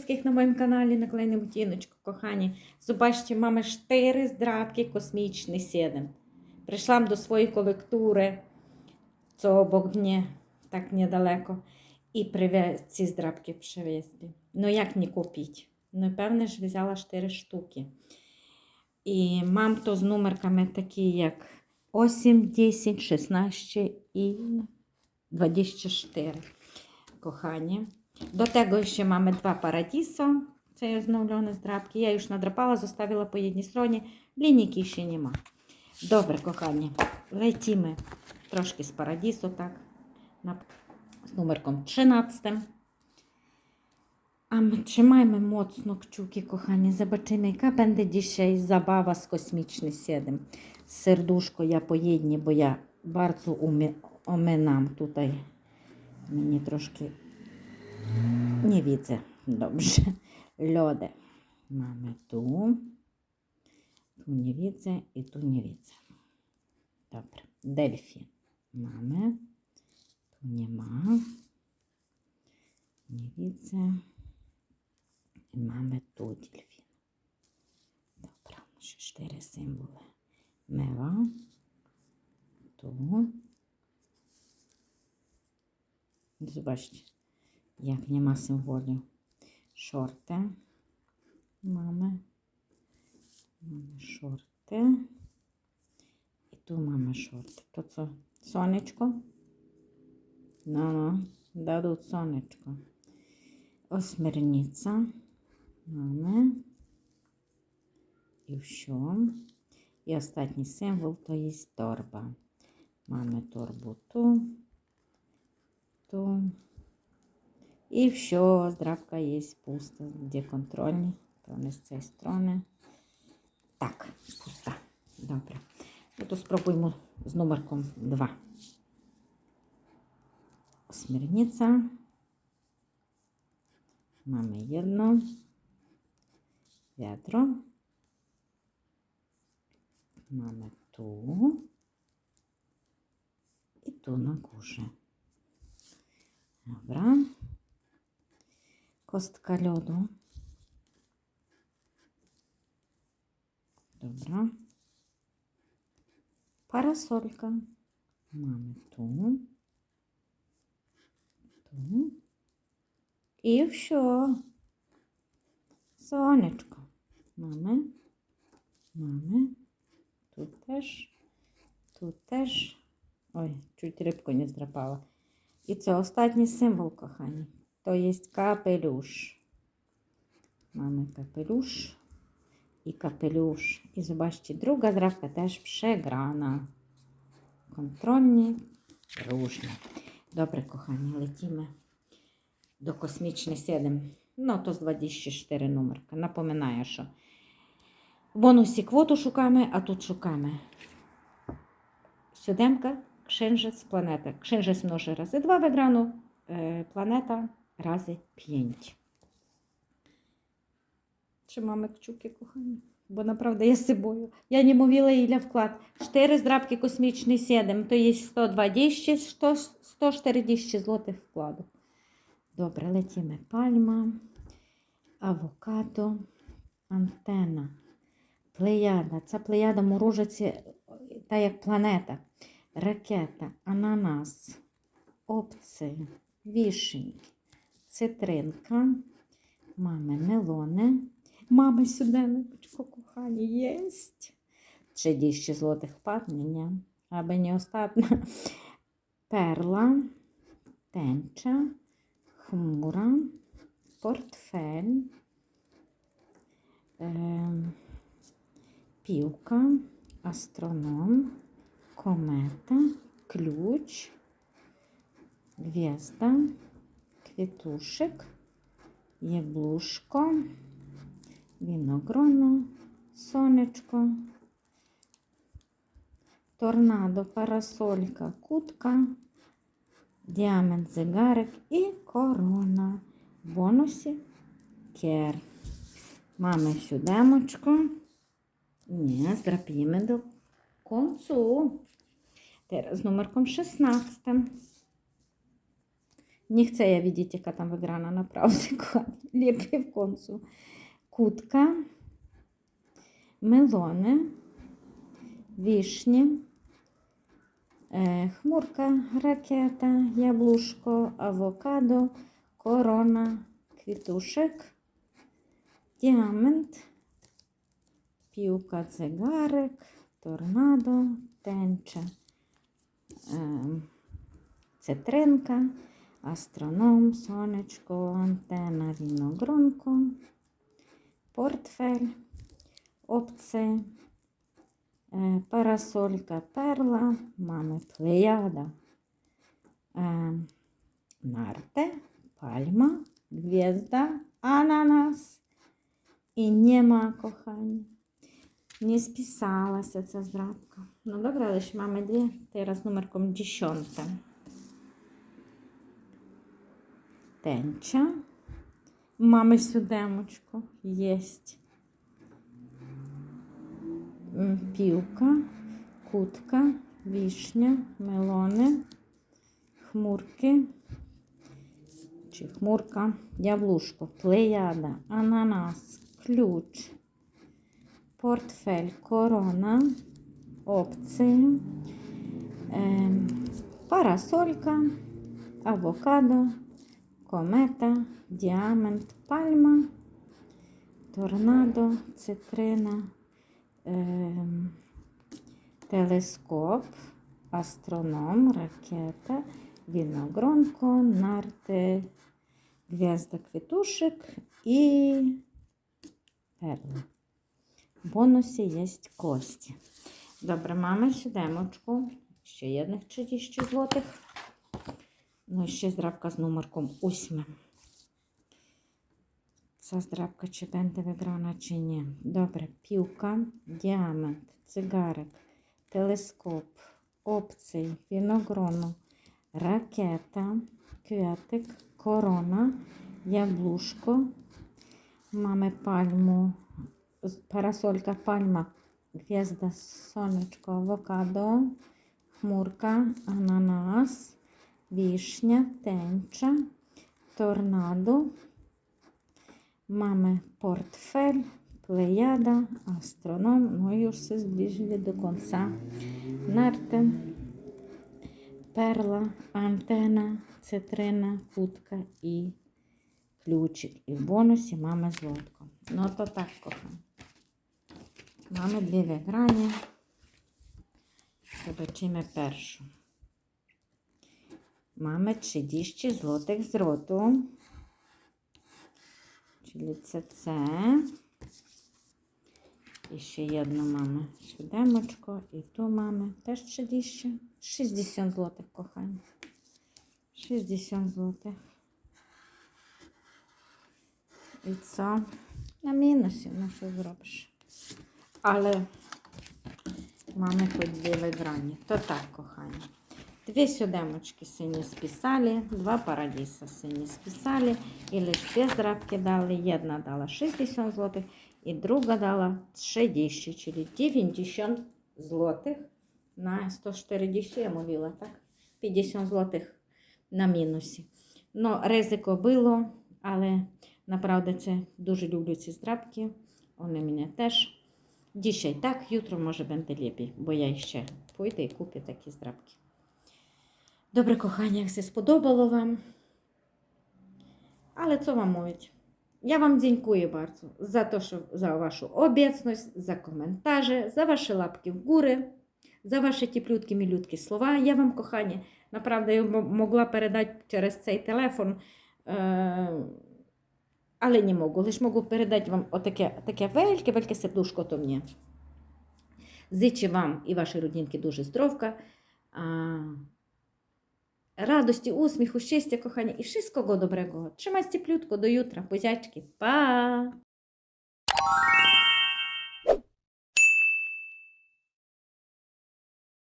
wszystkich на моєму каналі Наклейне Бутіночку, кохані. Zobaczcie, mamy cztery zdrabki kosmiczny 7. Прийшла до своєї колектури, obok mnie, так недалеко, і привез ці здрабки привезли. Ну як не купити? Ну, певне ж, взяла 4 штуки. І мам то з номерками такі, як 8, 10, 16 і 24. Kochanie. Do tego jeszcze mamy dwa paradiso. Це є зновлені здрабки. Я już надрапала, zostawила по jednej stronie. Linijki ще нема. Добре, кохані. Летімо трошки з парадісу, так. З номерком 13. А ми mocno kciuki, kochani. Zobaczymy, jaka będzie dzisiaj zabawa z kosmiczny 7. Serduszko ja po jednej, bo ja bardzo umie, ominam tutaj. Мені трошки nie widzę dobrze. Lodę mamy tu. Tu nie widzę i tu nie widzę. Dobra. Delfin mamy. Tu nie ma. Nie widzę. I mamy tu delfin. Dobra. Jeszcze cztery symbole. Mewa. Tu. Zobaczcie, nie ma symboli. Шорти. Mamy шорти. І тут mamy шорти. То це сонечко. Ну, ну, дадуть сонечко. Осмірниця. Mamy. І все. І останній символ то є торба. Mamy торбу ту. Ту. І все, здрабка є пуста. Де контрольні? То не з цієї сторони. Так, пуста. Добре. Ну, то спробуємо з номерком 2. Смірниця. Mamy jedno. Wiadro. Mamy tu. I tu na górze. Dobra. Kostka lodu. Dobra. Parasolka. Mamy tu. Tu. I все. Сонечко. Mamy. Mamy. Тут теж. Тут теж. Ой, чуть рибку не здрапала. І це останній символ, кохані. То є капелюш. Mamy kapelusz i kapelusz. I zobaczcie, druga zdrabka też przegrana. Kontrolnie, różnie. Добре, кохані, летімо до космічний 7. Ну, то з 24 номерка. Напоминаю, що в бонусі квоту шукаємо, а тут шукаємо сюдемка, księżyc, планета. Księżyc множить рази 2 виграну, е, планета рази 5. Trzymamy kciuki, kochani. Bo naprawdę jest собою. Ja nie mówiła ile wkład. 4 zdrabki kosmiczny 7, to jest 120, 100, 140 zł wkładu. Dobra, lecimy. Palma, awokado, antena, плеяда. Ця плеяда морожиться та як планета. Ракета, ананас, опції, вішеньки, цитринка, мами мелони. Мами сюденочко, кохані, єсть. 30 злотих впадне. Аби не остатна. Перла, тенча, хмура, портфель, ем, півка, астроном, комета, ключ, гвізда, квітушек, яблушко, віногроно, сонечко, торнадо, парасолька, кутка, діамент, зигарик і корона. В бонусі кер. Mamy siódemочку. Nie, zdrapimy do końcu. Teraz z numerką 16. Nie chcę ja widzieć, jaka tam wygrana, naprawdę, kochani. Lepiej w końcu. Kutka, melony, wiśnie, e, chmurka, rakieta, jabłuszko, awokado, korona, kwituszek, diament, piłka, zegarek, tornado, tęcza, cytrynka, astronom, słoneczko, antena, winogronko, portfel, obce, e, parasolka, perla, mamy plejada, e, narte, palma, gwiazda, ananas i nie ma kochani. Nie spisała się ta zdradka. No dobra, ale mamy dwie, teraz numerką dziesiątym. Тенча. Mamy сюдемочку. Єсть. Півка, кутка, вішня, мелони, хмурки. Чи хмурка, яблушко, плеяда, ананас, ключ, портфель, корона, опції, ем, парасолька, авокадо, комета, діамент, пальма, торнадо, цитрина, ем, телескоп, астроном, ракета, виногронко, нарти, гвязда квітушек і перла. В бонусі є кості. Добре, mamy siódemочку. Ще jednych 30 злотих. Ну і ще здрабка з номерком 8. Ця здрабка чи буде виграна, чи ні. Добре, півка, діамент, цигарик, телескоп, опцій, віногрону, ракета, квятик, корона, яблушко. Mamy з- парасолька, пальма, гвізда, сонечко, авокадо, хмурка, ананас, вішня, тенча, торнадо. Portfel, plejada, astronom. No i już się zbliżyli do końca. Narty, перла, антена, цитрина, кутка і ключик. І в бонусі mamy злотко. Ну то так, кохані. Mamy дві виграння. Zobaczymy першу. Mamy 30 złotych zwrotu. Czyli CC. Ще jedno mamy siódemочко. І tu mamy też 30. 60 złotych, kochani. 60 złotych. І co? На мінусі, ну що зробиш? Але mamy хоч дві виграні. То так, кохані. Две сюдемочки сині списали, два парадіса сині списали, і лише дві здрабки дали. Jedna дала 60 злотих, і друга дала 30, czyli 90 злотих на 140, я мовила, так? 50 злотих на мінусі. Ну, ризико було, але направду це дуже люблю ці здрабки. Вони мене теж. Dzisiaj tak, jutro może będę lepiej, bo ja ще pójdę i kupię takie zdrabki. Добре, кохання, як все сподобало вам. Але що вам мовить? Я вам дякую bardzo за те, що за вашу обіцність, за коментарі, за ваші лапки вгори, за ваші теплюткі мілюткі слова. Я вам, кохання, направду, я могла передати через цей телефон, е- але не можу. Лише можу передати вам отаке таке велике, велике сердушко то мені. Зичу вам і вашій родинці дуже здоровка. radości, uśmiechu, szczęścia, kochani i wszystkiego dobrego. Trzymajcie cieplutko, do jutra. Buziaczki, pa!